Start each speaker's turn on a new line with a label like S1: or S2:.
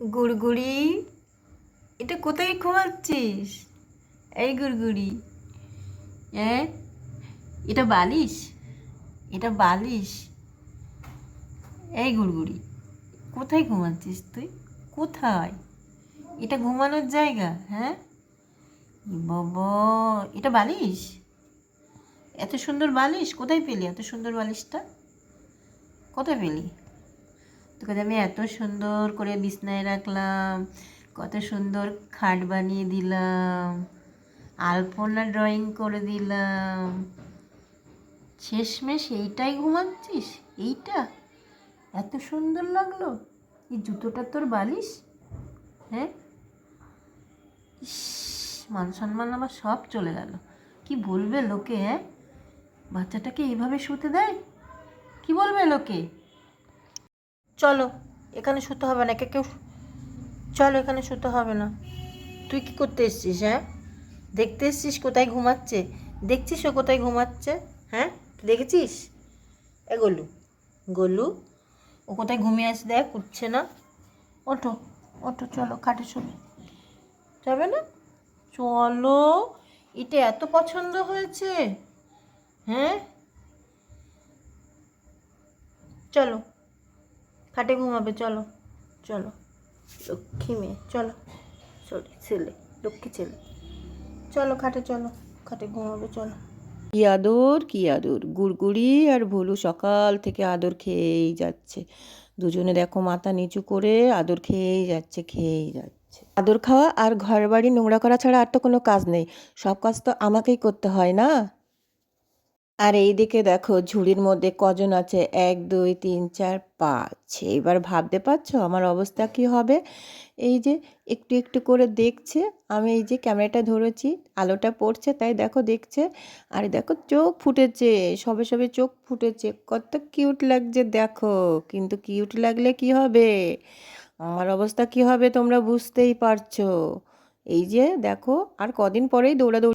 S1: গুড়গুড়ি? এটা কোথায় ঘুমাচ্ছিস এই গুড়গুড়ি। হ্যাঁ এটা বালিশ? এটা বালিশ। এই গুড়গুড়ি। কোথায় ঘুমাচ্ছিস তুই? কোথায়? এটা ঘুমানোর জায়গা হ্যাঁ? বাবা, এটা বালিশ? এত সুন্দর বালিশ, কোথায় পেলি এত সুন্দর বালিশটা? কোথায় পেলি? তোকে আমি এত সুন্দর করে বিছনায় রাখলাম, কত সুন্দর খাট বানিয়ে দিলাম, আলপনা ড্রয়িং করে দিলাম। শেষমেশ এইটাই ঘুমাচ্ছিস? এইটা? এত সুন্দর লাগল। এই জুতোটা তোর বালিশ? হ্যাঁ? ইস, মান সম্মান আমার সব চলে গেল। কি বলবে লোকে হ্যাঁ? বাচ্চাটাকে এইভাবে শুতে দেয়? কি বলবে লোকে? চলো, এখানে শুতে হবে না কে কেউ চলো, এখানে শুতে হবে না। তুই কি করতে এসছিস হ্যাঁ? দেখতে এসছিস কোথায় ঘুমাচ্ছে? দেখছিস ও কোথায় ঘুমাচ্ছে? হ্যাঁ? দেখেছিস? এ গলু। গলু, ও কোথায় ঘুমিয়ে আছে দেখ, উঠছে না। ওঠো ওঠো, চলো খাটে শুনে যাবে না? চলো, এটা এত পছন্দ হয়েছে হ্যাঁ? চলো। খাটে ঘুমাবে, চলো চলো। লক্ষ্মী মেয়ে, চলো। সরি, ছেলে, লক্ষ্মী ছেলে। চলো খাটে চলো। খাটে ঘুমাবে, চলো।
S2: কি আদর কি আদর। গুড়গুড়ি আর ভুলু সকাল থেকে আদর খেয়েই যাচ্ছে। দুজনে দেখো মাথা নিচু করে আদর খেয়েই যাচ্ছে খেয়েই যাচ্ছে। আদর খাওয়া আর ঘর বাড়ি নোংরা করা ছাড়া আর তো কোনো কাজ নেই। সব কাজ তো আমাকেই করতে হয় না? আর এই দিকে দেখো ঝুড়ির মধ্যে কজন আছে? এক, দুই, তিন, চার, পাঁচ। এবার ভাবতে পারছ আমার অবস্থা কি হবে? এই যে একটু একটু করে দেখছে, আমি এই যে ক্যামেরাটা ধরেছি, আলোটা পড়ছে, তাই দেখো দেখছে। আর দেখো চোখ ফুটেছে, সবে সবে চোখ ফুটেছে। কত কিউট লাগছে দেখো, কিন্তু কিউট লাগলে কি হবে? আমার অবস্থা কি হবে তোমরা বুঝতেই পারছ। এই যে দেখো আর কদিন পরেই দৌড়াদৌড়ি